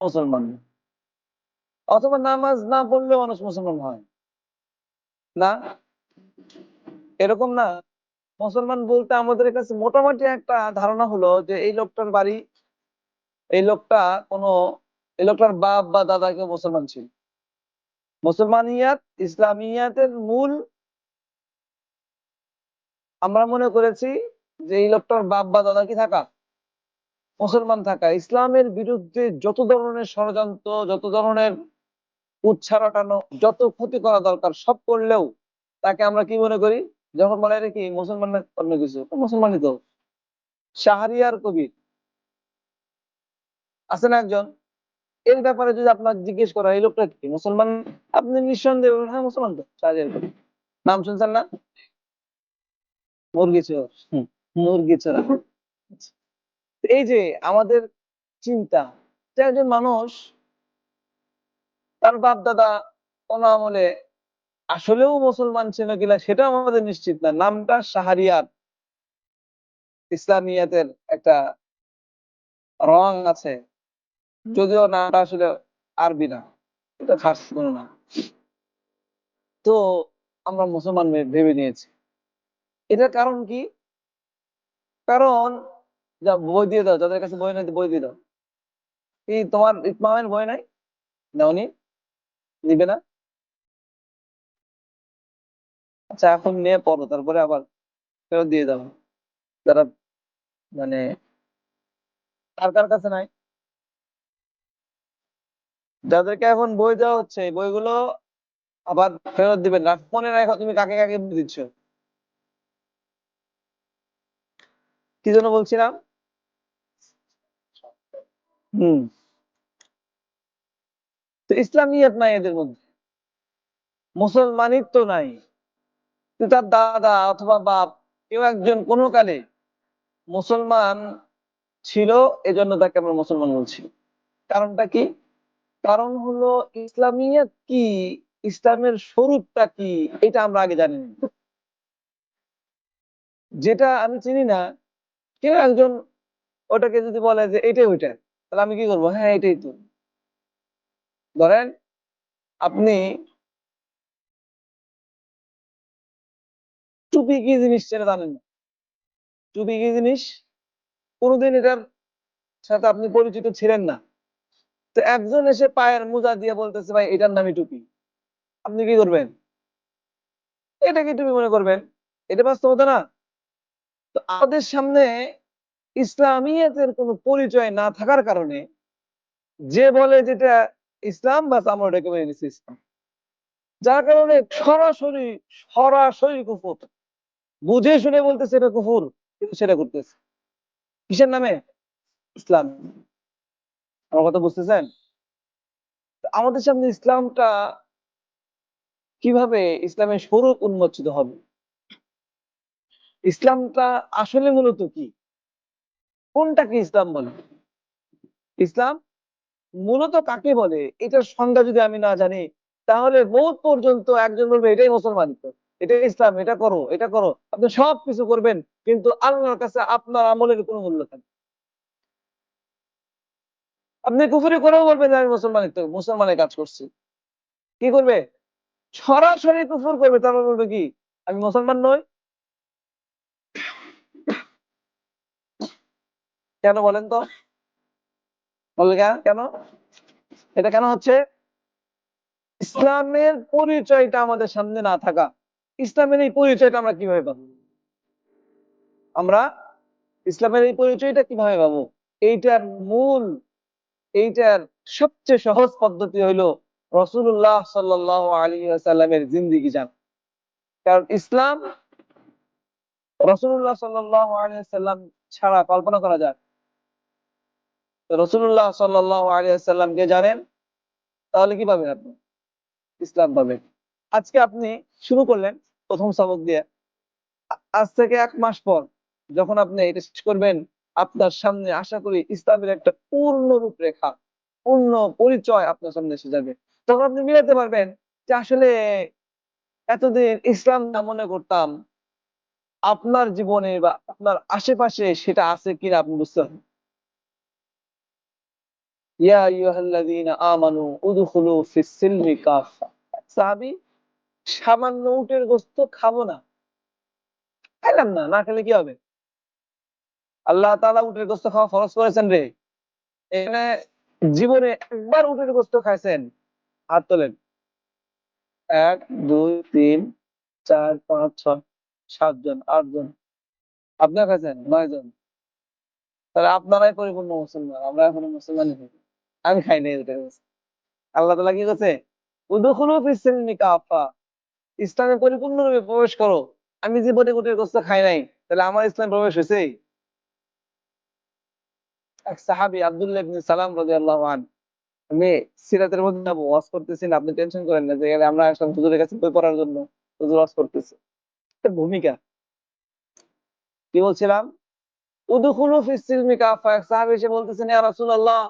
মুসলমান। অথবা নামাজ না পড়লে মানুষ মুসলমান হয়। না? এরকম না। মুসলমান বলতে আমাদের কাছে মোটামুটি একটা ধারণা হলো যে এই লোকটার বাড়ি, এই লোকটা কোনো, এই লোকটার বাপ বা দাদা কেউ মুসলমান ছিল। মুসলমানিয়াত, ইসলামিয়াতের মূল আমরা মনে করেছি যে এই লোকটার বাপ বা দাদা কি থাকা? মুসলমান থাকা। ইসলামের বিরুদ্ধে যত ধরনের ষড়যন্ত্র, যত ধরনের উচ্ছারাটানো যত ক্ষতি করা দরকার, সব করলেও তাকে আমরা কি মনে করি? যখন বলে কি মুসলমান অন্য কিছু? মুসলমানই তো। শাহরিয়ার কবির। আছে না একজন? এর ব্যাপারে যদি আপনার জিজ্ঞেস করা এই লোকটা কি মুসলমান? আপনি নিঃসন্দেহে হ্যাঁ মুসলমান তো। শাহরিয়ার কবির। নাম শুনছেন না? মুরগি চোর। মুরগি চোরা। এই যে আমাদের চিন্তা একজন মানুষ তার বাপ দাদা কোন আমলে আসলেও মুসলমান ছিল কিনা সেটা আমাদের নিশ্চিত না। নামটা শাহরিয়ার। ইসলামিয়াতের একটা রং আছে। যদিও নামটা আসলে আরবি না এটা খাস কোনো না। তো আমরা মুসলমান ভেবে নিয়েছি। এটার কারণ কি? কারণ যা বই দিয়ে দাও, যাদের কাছে বই নাই বই দিয়ে দাও। এই তোমার ইসমামের বই নাই? নাওনি নিবে না? আচ্ছা এখন নিয়ে পড়ো, তারপরে আবার ফেরত দিয়ে দাও। যারা মানে কার কার কাছে নাই? যাদেরকে এখন বই দেওয়া হচ্ছে বইগুলো আবার ফেরত দিবেন। না মনে রাখো তুমি কাকে কাকে দিচ্ছ? কি জন্য বলছিলাম? তো ইসলামিয়াত নাই এদের মধ্যে মুসলমানিত্ব নাই। তার দাদা অথবা বাপ কেউ একজন কোনো কালে মুসলমান ছিল, এজন্য তাকে আমরা মুসলমান বলছি। কারণটা কি? কারণ হলো ইসলামিয়াত কি? ইসলামের স্বরূপটা কি? এটা আমরা আগে জানি। যেটা আমি চিনি না, কেউ একজন ওটাকে যদি বলে যে এটাই ওইটা। তাহলে আমি কি করব? হ্যাঁ এটাই তো। ধরেন আপনি টুপি কি জিনিস সেটা জানেন না। টুপি কি জিনিস? কোনোদিন এটার সাথে আপনি পরিচিত ছিলেন না। তো একজন এসে পায়ের মোজা দিয়ে বলতেছে, ভাই, এটার নামই টুপি আপনি কি করবেন? এটাকে টুপি মনে করবেন? এটা বাস্তবতা না। তো আমাদের সামনে ইসলামিয়াতের কোনো পরিচয় না থাকার কারণে যে বলে যেটা ইসলাম বা আমরা ওটাকে মেনে নিচ্ছি ইসলাম। যার কারণে সরাসরি সরাসরি কুফুর। বুঝে শুনে বলতেছে এটা কুফুর, কিন্তু সেটা করতেছে। কিসের নামে? ইসলাম। আমার কথা বুঝতেছেন? আমাদের সামনে ইসলামটা কীভাবে ইসলামের স্বরূপ উন্মোচিত হবে? ইসলামটা আসলে মূলত কি? কোনটাকে ইসলাম বলে? ইসলাম মূলত কাকে বলে? এটার সংজ্ঞা যদি আমি না জানি, তাহলে বহুত পর্যন্ত একজন বলবে, এটাই মুসলমান এটাই ইসলাম, এটা করো এটা করো। আপনি সব কিছু করবেন, কিন্তু আল্লাহর কাছে আপনার আমলের কোনো মূল্য থাকবে আপনি কুফুরি করেও বলবেন আমি মুসলমানিত্ব মুসলমানের কাজ করছি। কি করবে? সরাসরি কুফুর করবে, তারপর বলবে কি, আমি মুসলমান নই কেন বলেন তো? কেন- এটা কেন হচ্ছে? ইসলামের পরিচয়টা আমাদের সামনে না থাকা। ইসলামের এই পরিচয়টা আমরা কীভাবে পাবো? আমরা ইসলামের এই পরিচয়টা কীভাবে পাবো? এইটার মূল, এইটার সবচেয়ে সহজ পদ্ধতি হইল রসুল্লাহ সাল্লাহ আলী সাল্লামের জিন্দিগি জান। কারণ ইসলাম রসুল্লাহ সাল্লাহ আলী সাল্লাম ছাড়া কল্পনা করা যায় রসুল্লাহ সাল্লাহ সাল্লামকে জানেন? তাহলে কি পাবেন আপনি? ইসলাম পাবেন। আজকে আপনি শুরু করলেন প্রথম সবক দিয়ে। আজ থেকে এক মাস পর যখন আপনি এটা শেষ করবেন, আপনার সামনে আশা করি ইসলামের একটা পূর্ণ রূপরেখা, পূর্ণ পরিচয় আপনার সামনে এসে যাবে। তখন আপনি মিলাতে পারবেন যে আসলে এতদিন ইসলাম না মনে করতাম, আপনার জীবনে বা আপনার আশেপাশে সেটা আছে কিনা আপনি বুঝতে পারবেন। সামান্য উটের গোস্ত খাব না। খাইলাম না না খেলে কি হবে? আল্লাহ উটের গোস্ত খাওয়া করেছেন রে। এখানে জীবনে একবার উটের গোস্ত খাইছেন। হাত তোলেন। এক, দুই, তিন, চার, পাঁচ, ছয় সাতজন আটজন আপনার খাইছেন? নয় জন। তাহলে আপনারাই পরিপূর্ণ মুসলমান, আমরা এখনও মুসলমানই আমি খাই নাই গোস্ত আল্লাহ তাআলা কি করছে উদখুলু ফিস সিলমি কাফা। ইসলামে পরিপূর্ণরূপে প্রবেশ করো। আমি জীবনে উটের গোস্ত খাই নাই, তাহলে আমার ইসলাম প্রবেশ হয়েছে এক সাহাবী আব্দুল্লাহ সালাম আমি সিরাতের মধ্যে যাব, ওয়াজ আপনি টেনশন করেন না, যে আমরা আসলাম হুজুরের কাছে বই পড়ার জন্য, হুজুর ওয়াজ একটা ভূমিকা? কি বলছিলাম? উদখুলু ফিস সিলমি কাফা। এক সাহাবী এসে বলতেছেন ইয়া রাসূলুল্লাহ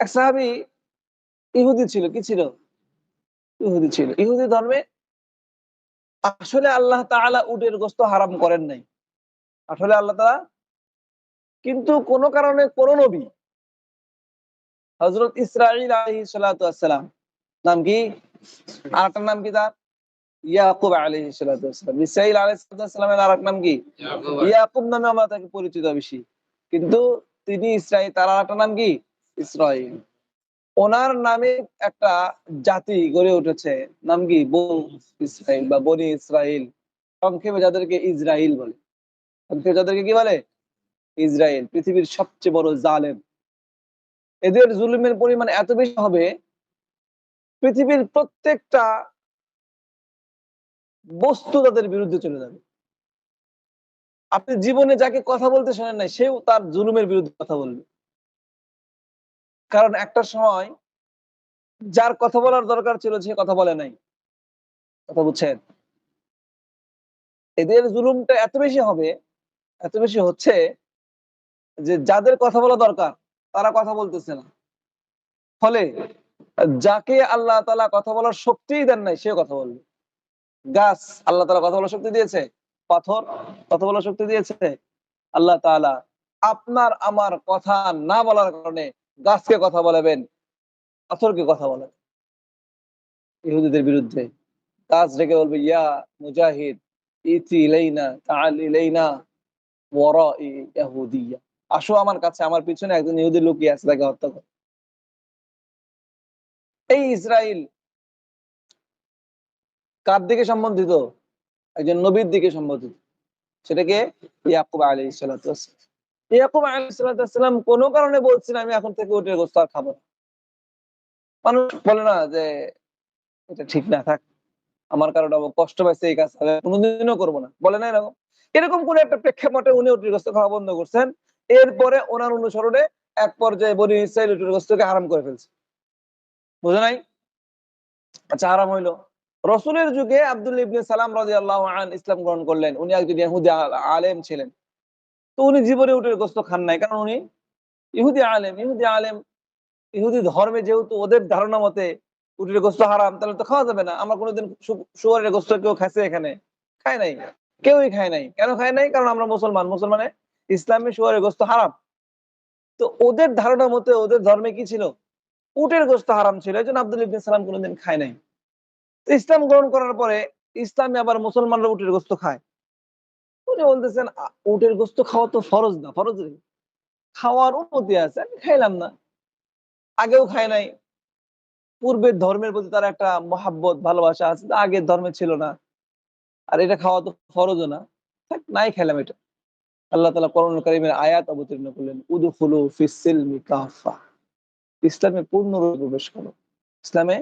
এক সাহাবী ইহুদি ছিল কি ছিল? ইহুদি ছিল। ইহুদি ধর্মে আসলে আল্লাহ তাআলা উটের গোস্ত হারাম করেন নাই। আসলে আল্লাহ তাআলা কিন্তু কোন কারণে কোন নবী হযরত ইসরাঈল আলাইহিস সালাতু ওয়াসসালাম নাম কি? আরেকটার নাম কি তার? ইয়াকুব ওয়াসসালাম ইসরাঈল আলাইহিস সালাতু আরেক নাম কি? ইয়াকুব নামে আমরা তাকে পরিচিত বেশি। কিন্তু তিনি ইসরাঈল তার আরেকটা নাম কি? ইসরাঈল ওনার নামে একটা জাতি গড়ে উঠেছে, নাম কি? বন ইসরাইল বা বনি ইসরাইল। সংক্ষেপে যাদেরকে ইসরাইল বলে। সংক্ষেপে যাদেরকে কি বলে? ইসরাইল, পৃথিবীর সবচেয়ে বড় জালেম। এদের জুলুমের পরিমাণ এত বেশি হবে, পৃথিবীর প্রত্যেকটা বস্তু তাদের বিরুদ্ধে চলে যাবে। আপনি জীবনে যাকে কথা বলতে শোনেন নাই, সেও তার জুলুমের বিরুদ্ধে কথা বলবে। কারণ একটা সময় যার কথা বলার দরকার ছিল সে কথা বলে নাই। কথা বুঝছেন? এদের জুলুমটা এত বেশি হবে, এত বেশি হচ্ছে যে যাদের কথা বলা দরকার, তারা কথা বলতেছে না। ফলে যাকে আল্লাহ তালা কথা বলার শক্তি দেন নাই সে কথা বলবে। গাছ, আল্লাহ তালা কথা বলার শক্তি দিয়েছে। পাথর, কথা বলার শক্তি দিয়েছে। আল্লাহ তাআলা আপনার, আমার কথা না বলার কারণে গাছকে কথা বলাবেন, পাথরকে কথা বলেন ইহুদিদের বিরুদ্ধে গাছ ডেকে বলবে, ইয়া মুজাহিদ, ইতি ইলাইনা, তাআল ইলাইনা ওয়ারাই ইয়াহুদিয়া। আসো আমার কাছে, আমার পিছনে একজন ইহুদি লুকিয়ে আছে, তাকে হত্যা করে। এই ইসরাইল কার দিকে সম্বন্ধিত? একজন নবীর দিকে সম্বন্ধিত। সেটাকে ইয়াকুব আলাইহিস সালাতু ওয়াসসালাম ইয়াকুব আলাইসালাম কোন কারণে বলছেন আমি এখন থেকে উটের গোস্ত আর খাব মানুষ বলে না যে এটা ঠিক না, থাক। আমার কারণে কষ্ট পাইছে এই কাজ কোনোদিনও করব না। বলে না এরকম। এরকম কোন একটা প্রেক্ষাপটে উনি উটের গোস্ত খাওয়া বন্ধ করছেন। এরপরে ওনার অনুসরণে এক পর্যায়ে বনি ইসরায়েল উটের গোস্তকে হারাম করে ফেলছে। বুঝে নাই? আচ্ছা হারাম হইল। রসুলের যুগে আব্দুল ইবনে সালাম রাজি আল্লাহ আন ইসলাম গ্রহণ করলেন। উনি একজন ইহুদি আলেম ছিলেন। তো উনি জীবনে উটের গোস্ত খান নাই। কারণ উনি ইহুদি আলেম ইহুদি আলেম, ইহুদি ধর্মে যেহেতু ওদের ধারণা মতে উটের গোস্ত হারাম, তাহলে তো খাওয়া যাবে না। আমরা কোনোদিন শুয়ারের গোস্ত কেউ খাইছে এখানে? খায় নাই। কেউই খায় নাই। কেন খায় নাই? কারণ আমরা মুসলমান। মুসলমানে ইসলামে শুয়ারের গোস্ত হারাম। তো ওদের ধারণা মতে ওদের ধর্মে কি ছিল? উটের গোস্ত হারাম ছিল। এই জন্য আব্দুল ইবনে সালাম কোনোদিন খায় নাই। ইসলাম গ্রহণ করার পরে ইসলামে আবার মুসলমানরা উটের গোস্ত খায়। উনি বলতেছেন উটের গোস্ত খাওয়া তো ফরজ না, ফরজ খাওয়ার অনুমতি আছে, আমি খাইলাম না। আগেও খাই নাই। পূর্বের ধর্মের প্রতি তার একটা মহাব্বত, ভালোবাসা আছে আগের ধর্মে ছিল না। আর এটা খাওয়া তো ফরজও না। থাক, নাই খেলাম এটা। আল্লাহ তালা করণ কারিমের আয়াত অবতীর্ণ করলেন উদুফুলু ফিসিলমি কাফা ইসলামে পূর্ণরূপে প্রবেশ করো। ইসলামে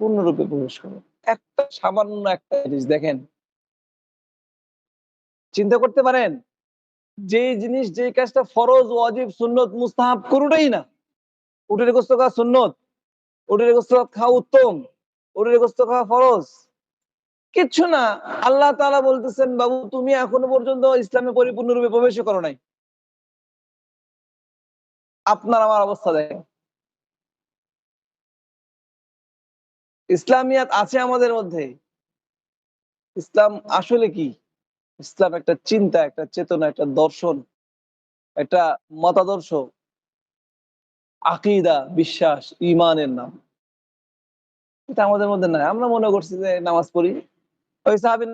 পূর্ণরূপে প্রবেশ করো। একটা সামান্য একটা জিনিস দেখেন চিন্তা করতে পারেন? যে জিনিস যে কাজটা ফরজ, ওয়াজিব, সুন্নত, মুস্তাহাব কোনোটাই না। উটের গোস্ত খাওয়া সুন্নত, উটের গোস্ত খাওয়া উত্তম, উটের গোস্ত খাওয়া ফরজ। কিচ্ছু না। আল্লাহ তাআলা বলতেছেন, বাবু, তুমি এখনও পর্যন্ত ইসলামে পরিপূর্ণরূপে প্রবেশ করো নাই। আপনার আমার অবস্থা দেখেন। ইসলামিয়াত আছে আমাদের মধ্যে। ইসলাম আসলে কি? ইসলাম একটা চিন্তা, একটা চেতনা, একটা দর্শন, একটা মতাদর্শ, আকিদা, বিশ্বাস, ইমানের নাম। এটা আমাদের মধ্যে নাই। আমরা মনে করছি যে নামাজ পড়ি। ওই সাহাবীর